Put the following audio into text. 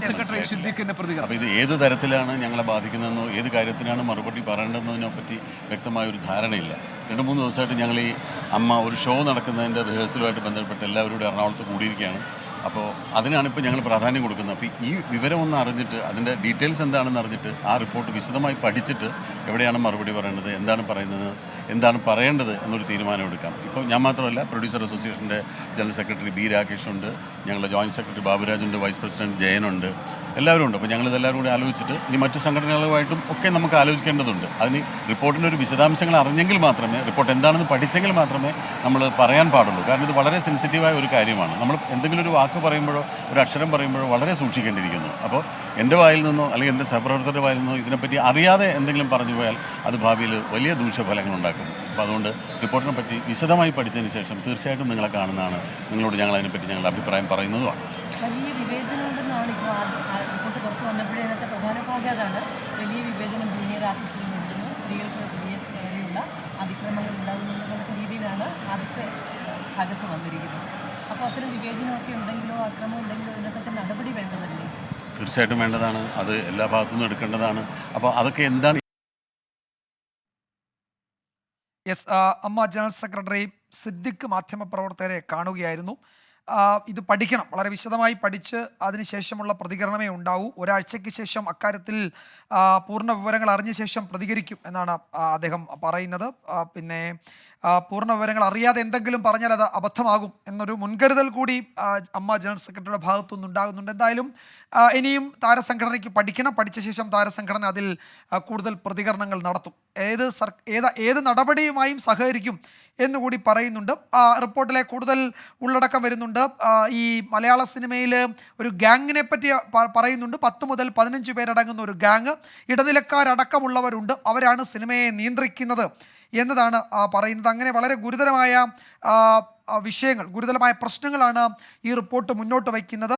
General secretary സിദ്ദിഖിന്റെ പ്രതികരണം. ഇത് ഏത് തരത്തിലാണ് ഞങ്ങളെ ബാധിക്കുന്നതെന്നോ ഏത് കാര്യത്തിനാണ് മറുപടി പറയേണ്ടതെന്നതിനെ പറ്റി വ്യക്തമായ ഒരു ധാരണയില്ല. രണ്ട് മൂന്ന് ദിവസമായിട്ട് ഞങ്ങൾ ഈ അമ്മ ഒരു ഷോ നടക്കുന്നതിന്റെ റിഹേഴ്സലുമായിട്ട് ബന്ധപ്പെട്ട് എല്ലാവരോടും എറണാകുളത്ത് കൂടിയിരിക്കുകയാണ്. അപ്പോൾ അതിനാണ് ഇപ്പോൾ ഞങ്ങൾ പ്രാധാന്യം കൊടുക്കുന്നത്. അപ്പോൾ ഈ വിവരം ഒന്ന് അറിഞ്ഞിട്ട് അതിന്റെ ഡീറ്റെയിൽസ് എന്താണെന്ന് അറിഞ്ഞിട്ട് ആ റിപ്പോർട്ട് വിശദമായി പഠിച്ചിട്ട് എവിടെയാണ് മറുപടി പറയേണ്ടത് എന്താണ് പറയുന്നത് എന്താണ് പറയേണ്ടത് എന്നൊരു തീരുമാനം എടുക്കാം. ഇപ്പോൾ ഞാൻ മാത്രമല്ല പ്രൊഡ്യൂസർ അസോസിയേഷന്റെ ജനറൽ സെക്രട്ടറി ബി രാകേഷ് ഉണ്ട് ഞങ്ങളുടെ ജോയിന്റ് സെക്രട്ടറി ബാബുരാജുണ്ട് വൈസ് പ്രസിഡന്റ് ജയനുണ്ട് എല്ലാവരും ഉണ്ട്. അപ്പോൾ ഞങ്ങളിതെല്ലാവരും കൂടി ആലോചിച്ചിട്ട് ഇനി മറ്റ് സംഘടനകളുമായിട്ടും ഒക്കെ നമുക്ക് ആലോചിക്കേണ്ടതുണ്ട്. അതിന് റിപ്പോർട്ടിന്റെ ഒരു വിശദാംശങ്ങൾ അറിഞ്ഞെങ്കിൽ മാത്രമേ റിപ്പോർട്ട് എന്താണെന്ന് പഠിച്ചെങ്കിൽ മാത്രമേ നമ്മൾ പറയാൻ പാടുള്ളൂ. കാരണം ഇത് വളരെ സെൻസിറ്റീവായ ഒരു കാര്യമാണ്. നമ്മൾ എന്തെങ്കിലും ഒരു വാക്ക് പറയുമ്പോഴോ ഒരു അക്ഷരം പറയുമ്പോഴോ വളരെ സൂക്ഷിക്കേണ്ടിയിരിക്കുന്നു. അപ്പോൾ എന്റെ വായിൽ നിന്നോ അല്ലെങ്കിൽ എന്റെ സഹപ്രവർത്തകരുടെ വായിൽ നിന്നോ ഇതിനെപ്പറ്റി അറിയാതെ എന്തെങ്കിലും പറഞ്ഞു പോയാൽ അത് ഭാവിയിൽ വലിയ ദൂഷ്യഫലങ്ങൾ ഉണ്ടാക്കും. അപ്പോൾ അതുകൊണ്ട് റിപ്പോർട്ടിനെ പറ്റി വിശദമായി പഠിച്ചതിന് ശേഷം തീർച്ചയായിട്ടും നിങ്ങളെ കാണുന്നതാണ്. നിങ്ങളോട് ഞങ്ങൾ അതിനെപ്പറ്റി ഞങ്ങളുടെ അഭിപ്രായം പറയുന്നതുമാണ്. വലിയ ഇപ്പോൾ റിപ്പോർട്ട് പുറത്ത് വന്നപ്പോഴേ അതിനകത്തെ പ്രധാന ഭാഗം അതാണ്. വലിയ വിവേചനം ജൂനിയർ ആർട്ടിസ്റ്റിൽ നേരിടുന്നു സ്ത്രീകൾക്ക് വലിയ ഏറെയുള്ള അതിക്രമങ്ങൾ ഉണ്ടാകുന്നു എന്നുള്ള രീതിയിലാണ് ആദ്യത്തെ ഭാഗത്ത് വന്നിരിക്കുന്നത്. അപ്പോൾ അത്തരം വിവേചനമൊക്കെ ഉണ്ടെങ്കിലോ അക്രമം ഉണ്ടെങ്കിലോ ഇതിനൊക്കെ നടപടി വേണ്ടതല്ലേ? തീർച്ചയായിട്ടും വേണ്ടതാണ്. അത് എല്ലാ ഭാഗത്തുനിന്നും എടുക്കേണ്ടതാണ്. അപ്പോൾ അതൊക്കെ എന്താണ് യെസ് അമ്മ ജനറൽ സെക്രട്ടറി സിദ്ദിഖ് മാധ്യമപ്രവർത്തകരെ കാണുകയായിരുന്നു. ഇത് പഠിക്കണം. വളരെ വിശദമായി പഠിച്ച് അതിനുശേഷമുള്ള പ്രതികരണമേ ഉണ്ടാവൂ. ഒരാഴ്ചയ്ക്ക് ശേഷം അക്കാര്യത്തിൽ പൂർണ വിവരങ്ങൾ അറിഞ്ഞ ശേഷം പ്രതികരിക്കും എന്നാണ് അദ്ദേഹം പറയുന്നത്. പിന്നെ പൂർണ വിവരങ്ങൾ അറിയാതെ എന്തെങ്കിലും പറഞ്ഞാൽ അത് അബദ്ധമാകും എന്നൊരു മുൻകരുതൽ കൂടി അമ്മ ജനറൽ സെക്രട്ടറിയുടെ ഭാഗത്തുനിന്ന് ഉണ്ടാകുന്നുണ്ട്. എന്തായാലും ഇനിയും താരസംഘടനയ്ക്ക് പഠിക്കണം. പഠിച്ച ശേഷം താരസംഘടന അതിൽ കൂടുതൽ പ്രതികരണങ്ങൾ നടത്തും. ഏത് സർ ഏത് ഏത് നടപടിയുമായും സഹകരിക്കും എന്നുകൂടി പറയുന്നുണ്ട്. റിപ്പോർട്ടിലെ കൂടുതൽ ഉള്ളടക്കം വരുന്നുണ്ട്. ഈ മലയാള സിനിമയിൽ ഒരു ഗാങ്ങിനെ പറ്റി പറയുന്നുണ്ട്. പത്ത് മുതൽ പതിനഞ്ച് പേരടങ്ങുന്ന ഒരു ഗാങ്. ഇടനിലക്കാരടക്കമുള്ളവരുണ്ട്. അവരാണ് സിനിമയെ നിയന്ത്രിക്കുന്നത്. എന്നതാണ് പറയുന്നത്. അങ്ങനെ വളരെ ഗുരുതരമായ വിഷയങ്ങൾ ഗുരുതരമായ പ്രശ്നങ്ങളാണ് ഈ റിപ്പോർട്ട് മുന്നോട്ട് വയ്ക്കുന്നത്.